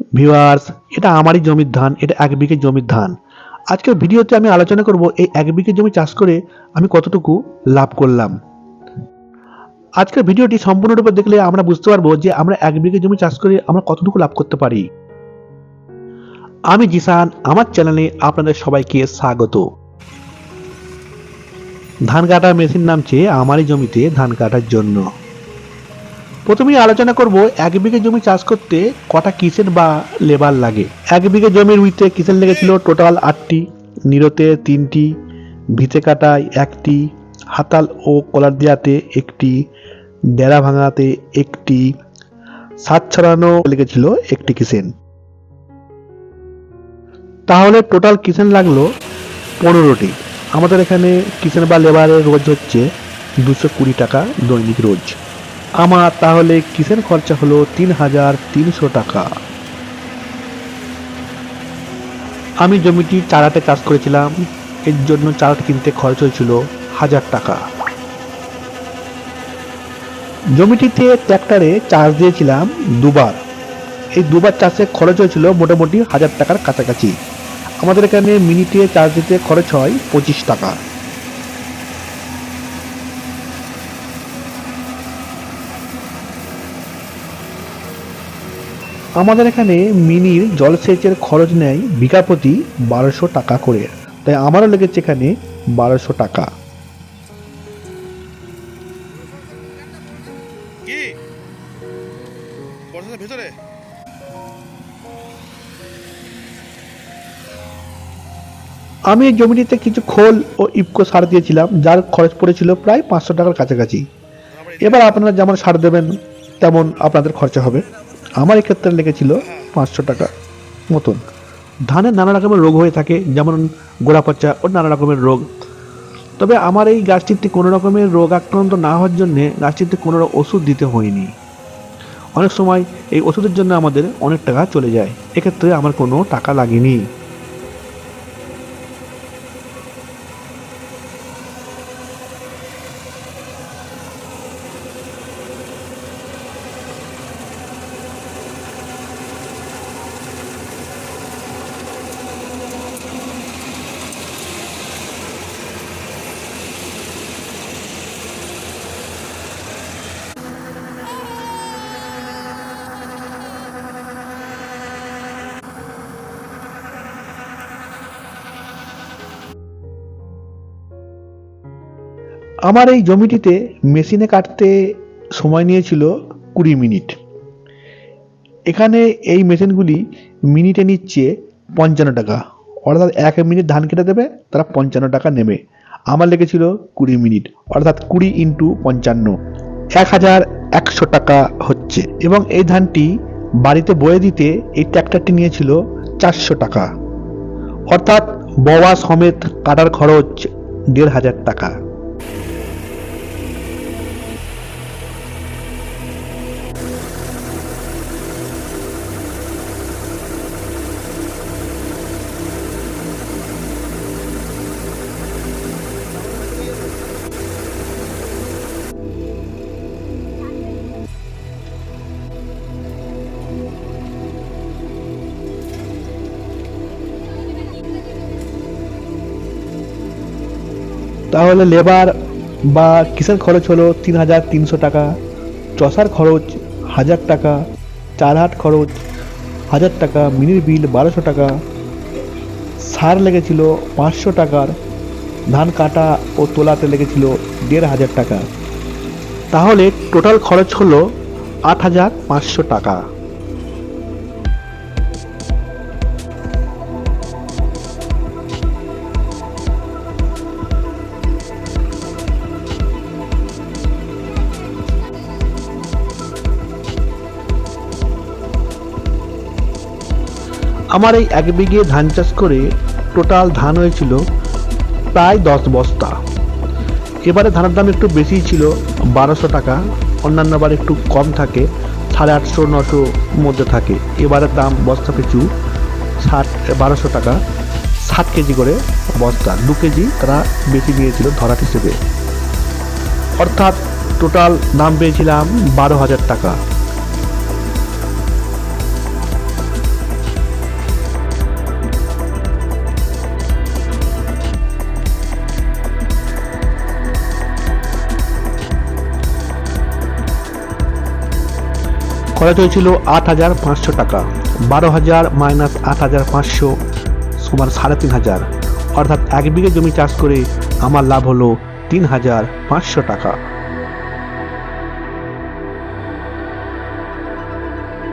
Viewers, এটা আমারই জমির ধান, এটা এক বিঘে জমির ধান। আজকের ভিডিওতে আমি আলোচনা করব এই এক বিঘে জমি চাষ করে আমি কতটুকু লাভ করলাম। আজকের ভিডিওটি সম্পূর্ণরূপে দেখলে আমরা বুঝতে পারব যে আমরা এক বিঘে জমি চাষ করে আমরা কতটুকু লাভ করতে পারি। আমি জিসান, আমার চ্যানেলে আপনাদের সবাইকে স্বাগত। ধান কাটার মেশিন নামছে আমারই জমিতে ধান কাটার জন্য। প্রথমেই আলোচনা করব এক বিঘে জমি চাষ করতে কটা কিসেন বা লেবার লাগে? এক বিঘে জমির উইতে কিসেন লেগেছিল? টোটাল আটটি, নিরতে তিনটি, ভিতে কাটায় একটি, হাতাল ও কলার দিয়াতে একটি, ডেরা ভাঙাতে একটি সাত ছড়ানো লেগেছিল একটি কিসেন তাহলে টোটাল কিসেন লাগল? পনেরোটি। আমাদের এখানে কিসেন বা লেবারের রোজ হচ্ছে দুশো কুড়ি টাকা দৈনিক রোজ। আমার তাহলে কিসেন খরচা হলো তিন হাজার তিনশো টাকা? আমি জমিটি চারাতে চাষ করেছিলাম, এর জন্য চারাটা কিনতে খরচ হয়েছিল হাজার টাকা। জমিটিতে ট্র্যাক্টরে চাষ দিয়েছিলাম দুবার। এই দুবার চাষে খরচ হয়েছিল মোটামুটি হাজার টাকার কাছাকাছি। আমাদের এখানে মিনিটে চার্জ দিতে খরচ হয় পঁচিশ টাকা। আমাদের এখানে মিনির জলসেচের খরচ নেয় বিঘা প্রতি বারোশো টাকা করে। তাই আমারও লেগেছে এখানে বারোশো টাকা। আমি এই জমিটিতে কিছু খোল ও ইপকো সার দিয়েছিলাম যার খরচ পড়েছিল প্রায় পাঁচশো টাকার কাছাকাছি। এবার আপনারা যেমন সার দেবেন তেমন আপনাদের খরচা হবে। আমার এক্ষেত্রে লেগেছিল পাঁচশো টাকা মতন। ধানের নানা রকমের রোগ হয়ে থাকে, যেমন গোড়া পচা ও নানা রকমের রোগ। তবে আমার এই গাছটিতে কোনো রকমের রোগ আক্রান্ত না হওয়ার জন্যে গাছটিতে কোনো ওষুধ দিতে হয়নি। অনেক সময় এই ওষুধের জন্য আমাদের অনেক টাকা চলে যায়। এক্ষেত্রে আমার কোনো টাকা লাগেনি। আমার এই জমিটিতে মেশিনে কাটতে সময় নিয়েছিল কুড়ি মিনিট। এখানে এই মেশিনগুলি মিনিটে নিচ্ছে পঞ্চান্ন টাকা। অর্থাৎ এক মিনিট ধান কেটে দেবে, তারা পঞ্চান্ন টাকা নেবে। আমার লেগেছিল কুড়ি মিনিট, অর্থাৎ কুড়ি ইন্টু পঞ্চান্ন। এক হাজার একশো টাকা হচ্ছে। এবং এই ধানটি বাড়িতে বয়ে দিতে এই ট্র্যাক্টরটি নিয়েছিল চারশো টাকা। অর্থাৎ বওয়া সমেত কাটার খরচ দেড় হাজার টাকা। তাহলে লেবার বা কিসের খরচ হলো তিন হাজার তিনশো টাকা? চষার খরচ হাজার টাকা চার হাট খরচ হাজার টাকা, মিনির বিল বারোশো টাকা, সার লেগেছিল পাঁচশো টাকার, ধান কাটা ও তোলাতে লেগেছিল দেড় হাজার টাকা। তাহলে টোটাল খরচ হলো আট হাজার পাঁচশো টাকা। আমার এই এক বিঘে ধান চাষ করে টোটাল ধান হয়েছিল প্রায় দশ বস্তা। এবারে ধানের দাম একটু বেশি ছিল, বারোশো টাকা। অন্যান্য বার একটু কম থাকে, সাড়ে আটশো, নশো মধ্যে থাকে। এবারের দাম বস্তা পিছু ষাট, বারোশো টাকা। ষাট কেজি করে বস্তা, দু কেজি তারা বেশি নিয়েছিল ধরাট হিসেবে। অর্থাৎ টোটাল দাম পেয়েছিলাম বারো হাজার টাকা। খরচ হয়েছিল আট হাজার পাঁচশো টাকা। বারো হাজার মাইনাস আট হাজার পাঁচশো সমান সাড়ে তিন হাজার। অর্থাৎ এক বিঘে জমি চাষ করে আমার লাভ হলো তিন হাজার পাঁচশো টাকা।